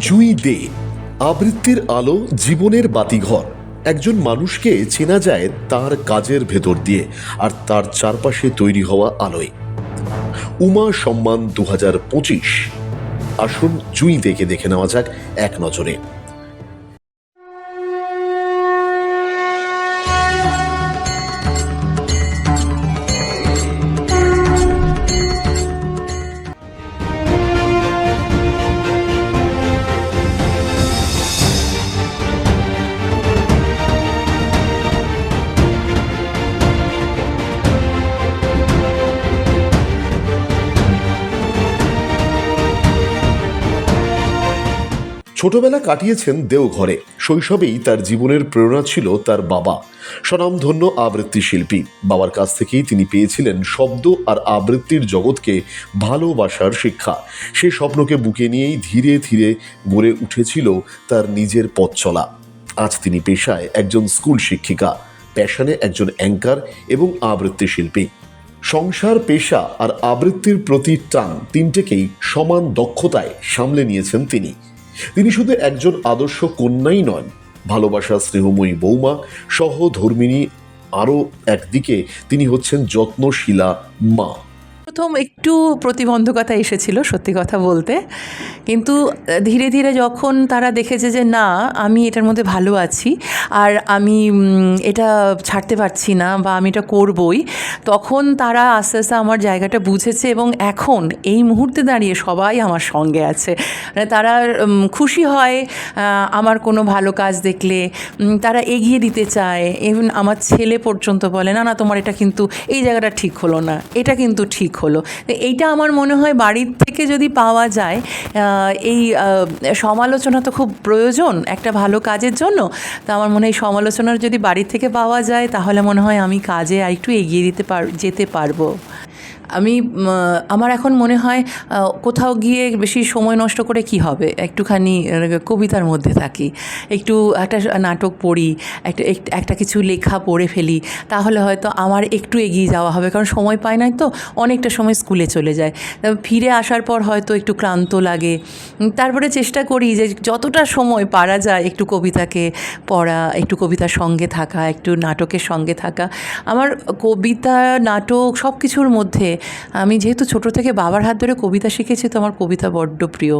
জুই দে, আবৃত্তির আলো জীবনের বাতিঘর। একজন মানুষকে চেনা যায় তার কাজের ভেতর দিয়ে আর তার চারপাশে তৈরি হওয়া আলোয়। উমা সম্মান দু হাজার পঁচিশ। আসুন জুই দেখে দেখে নেওয়া যাক এক নজরে। ছোটবেলা কাটিয়েছেন দেওঘরে। শৈশবেই তার জীবনের প্রেরণা ছিল তার বাবা, স্বনামধন্য আবৃত্তি শিল্পী। বাবার কাছ থেকেই তিনি পেয়েছিলেন শব্দ আর আবৃত্তির জগৎকে ভালোবাসার শিক্ষা। সে স্বপ্নকে বুকে নিয়েই ধীরে ধীরে গড়ে উঠেছিল তার নিজের পথ চলা। আজ তিনি পেশায় একজন স্কুল শিক্ষিকা, প্যাশনে একজন অ্যাঙ্কার এবং আবৃত্তি শিল্পী। সংসার, পেশা আর আবৃত্তির প্রতি টান তিনটেকেই সমান দক্ষতায় সামলে নিয়েছেন তিনি। তিনি শুধু একজন আদর্শ কন্যাই নন ভালোবাসা স্নেহময়ী বৌমা, সহধর্মিনী, আরও একদিকে তিনি হচ্ছেন যত্নশীলা মা। প্রথম একটু প্রতিবন্ধকতা এসেছিল সত্যি কথা বলতে। কিন্তু, ধীরে ধীরে যখন তারা দেখেছে যে না, আমি এটার মধ্যে ভালো আছি আর আমি এটা ছাড়তে পারছি না বা আমি এটা করবই, তখন তারা আস্তে আস্তে আমার জায়গাটা বুঝেছে এবং এখন এই মুহূর্তে দাঁড়িয়ে সবাই আমার সঙ্গে আছে। মানে তারা খুশি হয় আমার কোনো ভালো কাজ দেখলে তারা এগিয়ে দিতে চায়। ইভেন আমার ছেলে পর্যন্ত বলে, না না, তোমার এটা কিন্তু, এই জায়গাটা ঠিক হলো না। এটা কিন্তু ঠিক হলো তো এইটা আমার মনে হয় বাড়ির থেকে যদি পাওয়া যায় এই সমালোচনা তো খুব প্রয়োজন একটা ভালো কাজের জন্য। তো আমার মনে হয় সমালোচনার যদি বাড়ির থেকে পাওয়া যায়, তাহলে মনে হয় আমি কাজে আর একটু এগিয়ে দিতে পার, যেতে পারব। আমি আমার এখন মনে হয় কোথাও গিয়ে বেশি সময় নষ্ট করে কি হবে? একটুখানি কবিতার মধ্যে থাকি। একটু একটা নাটক পড়ি, একটা একটা কিছু লেখা পড়ে ফেলি, তাহলে হয়তো আমার একটু এগিয়ে যাওয়া হবে, কারণ সময় পাই নাই তো, অনেকটা সময় স্কুলে চলে যায়। ফিরে আসার পর হয়তো একটু ক্লান্ত লাগে। তারপরে চেষ্টা করি যে, যতটা সময় পারা যায় একটু কবিতাকে পড়া, একটু কবিতার সঙ্গে থাকা, একটু নাটকের সঙ্গে থাকা। আমার কবিতা, নাটক সব কিছুর মধ্যে আমি যেহেতু ছোট থেকে বাবার হাত ধরে কবিতা শিখেছি, তো আমার কবিতা বড্ড প্রিয়।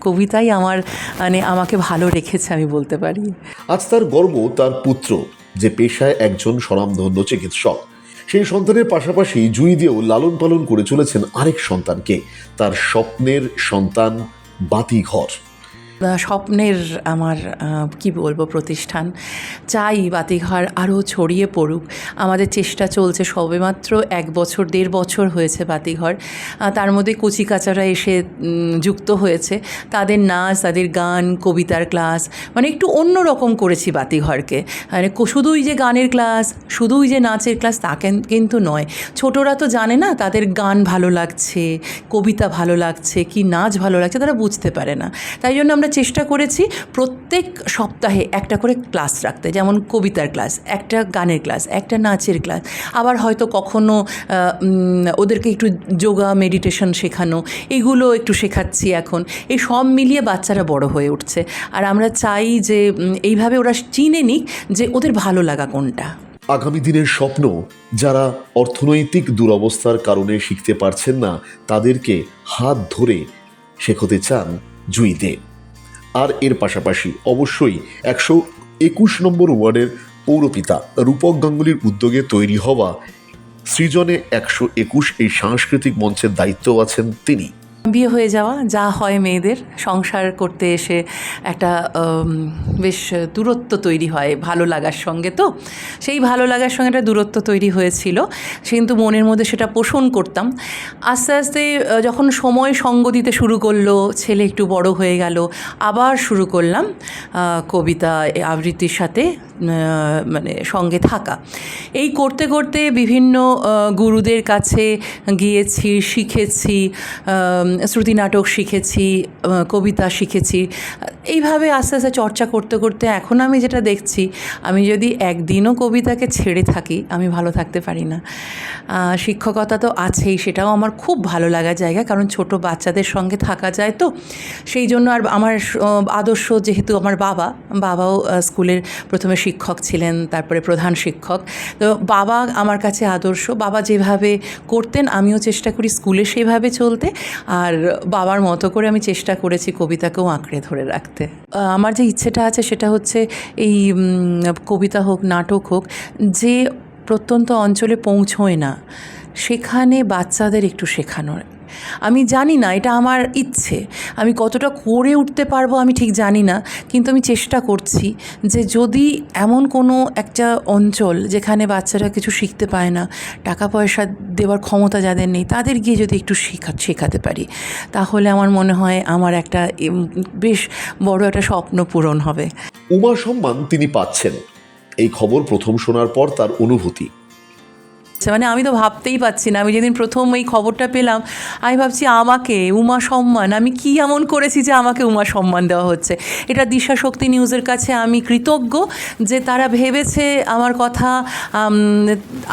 কবিতাই আমার মানে আমাকে ভালো রেখেছে আমি বলতে পারি। আজ তার গর্ব তার পুত্র, যে পেশায় একজন স্বনামধন্য চিকিৎসক। সেই সন্তানের পাশাপাশি জুই দিয়েও লালন পালন করে চলেছেন আরেক সন্তানকে। তার স্বপ্নের সন্তান বাতিঘর। স্বপ্নের আমার কি বলব, প্রতিষ্ঠান। চাই বাতিঘর আরও ছড়িয়ে পড়ুক। আমাদের চেষ্টা চলছে সবেমাত্র এক বছর, দেড় বছর হয়েছে বাতিঘর। তার মধ্যে কচিকাচারা এসে যুক্ত হয়েছে। তাদের নাচ, তাদের গান, কবিতার ক্লাস মানে একটু অন্য রকম করেছি বাতিঘরকে। মানে শুধুই যে গানের ক্লাস, শুধুই যে নাচের ক্লাস, তা কিন্তু নয়। ছোটরা তো জানে না তাদের গান ভালো লাগছে, কবিতা ভালো লাগছে, কি নাচ ভালো লাগছে, তারা বুঝতে পারে না। তাই জন্য আমরা চেষ্টা করেছি প্রত্যেক সপ্তাহে একটা করে ক্লাস রাখতে, যেমন কবিতার ক্লাস, একটা গানের ক্লাস, একটা নাচের ক্লাস। আবার হয়তো কখনো ওদেরকে একটু যোগা, মেডিটেশন শেখানো, এগুলো একটু শেখাচ্ছি এখন। এই সব মিলিয়ে বাচ্চারা বড় হয়ে উঠছে। আর আমরা চাই যে এইভাবে ওরা চিনে নিক যে ওদের ভালো লাগা কোনটা। আগামী দিনের স্বপ্ন, যারা অর্থনৈতিক দুরবস্থার কারণে শিখতে পারছেন না, তাদেরকে হাত ধরে শেখাতে চান জুই দে আর এর পাশাপাশি অবশ্যই একশো একুশ নম্বর ওয়ার্ডের পৌরপিতা রূপক গাঙ্গুলির উদ্যোগে তৈরি হওয়া সৃজনে একশো একুশ এই সাংস্কৃতিক মঞ্চের দায়িত্ব আছেন তিনি। বিয়ে হয়ে যাওয়া, যা হয় মেয়েদের, সংসার করতে এসে একটা বেশ দূরত্ব তৈরি হয় ভালো লাগার সঙ্গে তো। সেই ভালো লাগার সঙ্গে একটা দূরত্ব তৈরি হয়েছিল। কিন্তু মনের মধ্যে সেটা পোষণ করতাম। আস্তে আস্তে যখন সময় সঙ্গ দিতে শুরু করল, ছেলে একটু বড় হয়ে গেল, আবার শুরু করলাম কবিতা আবৃত্তির সাথে মানে সঙ্গে থাকা। এই করতে করতে বিভিন্ন গুরুদের কাছে গিয়েছি, শিখেছি শ্রুতি নাটক শিখেছি কবিতা শিখেছি। এইভাবে আস্তে আস্তে চর্চা করতে করতে এখন আমি যেটা দেখছি, আমি যদি একদিনও কবিতাকে ছেড়ে থাকি, আমি ভালো থাকতে পারি না। শিক্ষকতা তো আছেই, সেটাও আমার খুব ভালো লাগা জায়গা, কারণ ছোট বাচ্চাদের সঙ্গে থাকা যায় তো। সেই জন্য আর আমার আদর্শ যেহেতু আমার বাবা, বাবাও স্কুলের প্রথমে শিক্ষক ছিলেন, তারপরে প্রধান শিক্ষক। তো বাবা আমার কাছে আদর্শ, বাবা যেভাবে করতেন, আমিও চেষ্টা করি স্কুলে সেভাবে চলতে। আর বাবার মতো করে আমি চেষ্টা করেছি কবিতাকেও আঁকড়ে ধরে রাখতে। আমার যে ইচ্ছেটা আছে সেটা হচ্ছে এই কবিতা হোক, নাটক হোক, যে প্রত্যন্ত অঞ্চলে পৌঁছয় না, সেখানে বাচ্চাদের একটু শেখানোর। আমি জানি না, এটা আমার ইচ্ছে। আমি কতটা করে উঠতে পারব আমি ঠিক জানি না, কিন্তু আমি চেষ্টা করছি যে যদি এমন কোনো একটা অঞ্চল যেখানে বাচ্চারা কিছু শিখতে পায় না, টাকা পয়সা দেওয়ার ক্ষমতা যাদের নেই, তাদের গিয়ে যদি একটু শেখা শেখাতে পারি, তাহলে আমার মনে হয় আমার একটা বেশ বড় একটা স্বপ্ন পূরণ হবে। উমা সম্মান তিনি পাচ্ছেন। এই খবর প্রথম শোনার পর তার অনুভূতি। মানে আমি তো ভাবতেই পাচ্ছি না। আমি যেদিন প্রথম এই খবরটা পেলাম, আমি ভাবছি, আমাকে উমা সম্মান, আমি কি এমন করেছি যে আমাকে উমা সম্মান দেওয়া হচ্ছে? এটা দিশা শক্তি নিউজের কাছে আমি কৃতজ্ঞ যে তারা ভেবেছে আমার কথা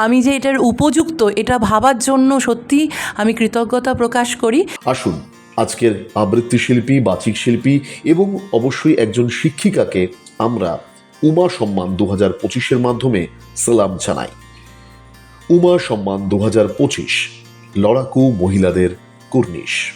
আমি যে এটার উপযুক্ত, এটা ভাবার জন্য সত্যি আমি কৃতজ্ঞতা প্রকাশ করি। আসুন, আজকের আবৃত্তি শিল্পী, বাচিক শিল্পী এবং অবশ্যই একজন শিক্ষিকাকে আমরা উমা সম্মান দু হাজার পঁচিশের মাধ্যমে সালাম জানাই। উমা সম্মান দু লড়াকু মহিলাদের কুর্নিশ।